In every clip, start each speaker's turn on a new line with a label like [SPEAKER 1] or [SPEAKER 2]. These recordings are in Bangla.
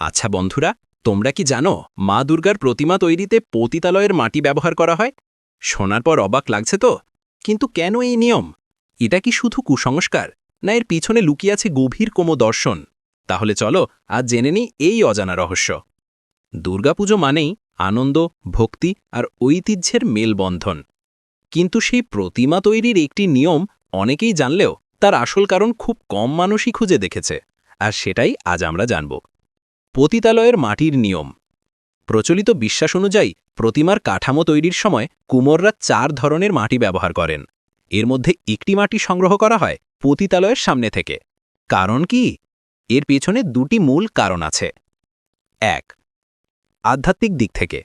[SPEAKER 1] আচ্ছা বন্ধুরা, তোমরা কি জানো মা দুর্গার প্রতিমা তৈরিতে পতিতালয়ের মাটি ব্যবহার করা হয়? শোনার পর অবাক লাগছে তো। কিন্তু কেন এই নিয়ম? এটা কি শুধু কুসংস্কার, না এর পিছনে লুকিয়ে আছে গভীর কোমো দর্শন? তাহলে চলো আজ জেনে নিই এই অজানা রহস্য। দুর্গাপুজো মানেই আনন্দ, ভক্তি আর ঐতিহ্যের মেলবন্ধন। কিন্তু সেই প্রতিমা তৈরির একটি নিয়ম অনেকেই জানলেও তার আসল কারণ খুব কম মানুষই খুঁজে দেখেছে। আর সেটাই আজ আমরা জানব। পতিতালয়ের মাটির নিয়ম। প্রচলিত বিশ্বাস অনুযায়ী, প্রতিমার কাঠামো তৈরির সময় কুমোররা চার ধরনের মাটি ব্যবহার করেন। এর মধ্যে একটি মাটি সংগ্রহ করা হয় পতিতালয়ের সামনে থেকে। কারণ কি? এর পেছনে দুটি মূল কারণ আছে। এক, আধ্যাত্মিক দিক থেকে।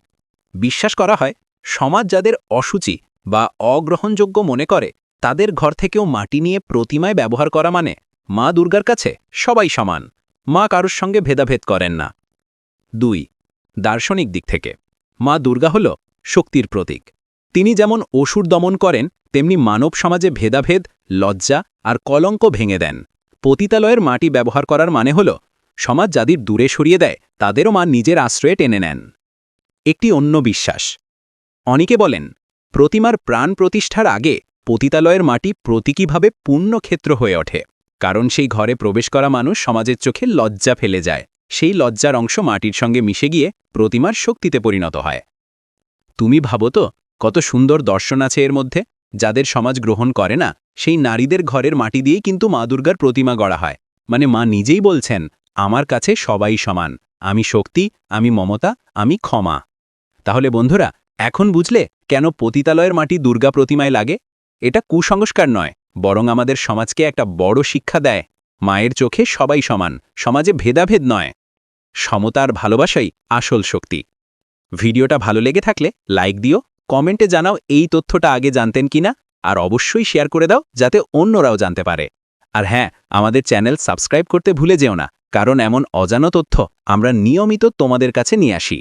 [SPEAKER 1] বিশ্বাস করা হয়, সমাজ যাদের অসুচি বা অগ্রহণযোগ্য মনে করে, তাদের ঘর থেকেও মাটি নিয়ে প্রতিমায় ব্যবহার করা মানে মা দুর্গার কাছে সবাই সমান। মা কারুর সঙ্গে ভেদাভেদ করেন না। দুই, দার্শনিক দিক থেকে। মা দুর্গা হল শক্তির প্রতীক। তিনি যেমন অসুর দমন করেন, তেমনি মানব সমাজে ভেদাভেদ, লজ্জা আর কলঙ্ক ভেঙে দেন। পতিতালয়ের মাটি ব্যবহার করার মানে হল, সমাজ যাদের দূরে সরিয়ে দেয়, তাদেরও মা নিজের আশ্রয়ে টেনে নেন। একটি অন্য বিশ্বাস। অনেকে বলেন, প্রতিমার প্রাণ প্রতিষ্ঠার আগে পতিতালয়ের মাটি প্রতীকীভাবে পূর্ণক্ষেত্র হয়ে ওঠে। কারণ সেই ঘরে প্রবেশ করা মানুষ সমাজের চোখে লজ্জা ফেলে যায়। সেই লজ্জার অংশ মাটির সঙ্গে মিশে গিয়ে প্রতিমার শক্তিতে পরিণত হয়। তুমি ভাবো তো, কত সুন্দর দর্শন আছে এর মধ্যে। যাদের সমাজ গ্রহণ করে না, সেই নারীদের ঘরের মাটি দিয়েই কিন্তু মা দুর্গার প্রতিমা গড়া হয়। মানে মা নিজেই বলছেন, আমার কাছে সবাই সমান। আমি শক্তি, আমি মমতা, আমি ক্ষমা। তাহলে বন্ধুরা, এখন বুঝলে কেন পতিতালয়ের মাটি দুর্গা প্রতিমায় লাগে? এটা কুসংস্কার নয়। বরং আমাদের সমাজকে একটা বড় শিক্ষা দেয়। মায়ের চোখে সবাই সমান, সমাজে ভেদাভেদ নয়। সমতার ভালোবাসাই আসল শক্তি। ভিডিওটা ভালো লেগে থাকলে লাইক দিও, কমেন্টে জানাও এই তথ্যটা আগে জানতেন কিনা, আর অবশ্যই শেয়ার করে দাও যাতে অন্যরাও জানতে পারে। আর হ্যাঁ আমাদের চ্যানেল সাবস্ক্রাইব করতে ভুলে যেও না, কারণ এমন অজানা তথ্য আমরা নিয়মিত তোমাদের কাছে নিয়ে আসি।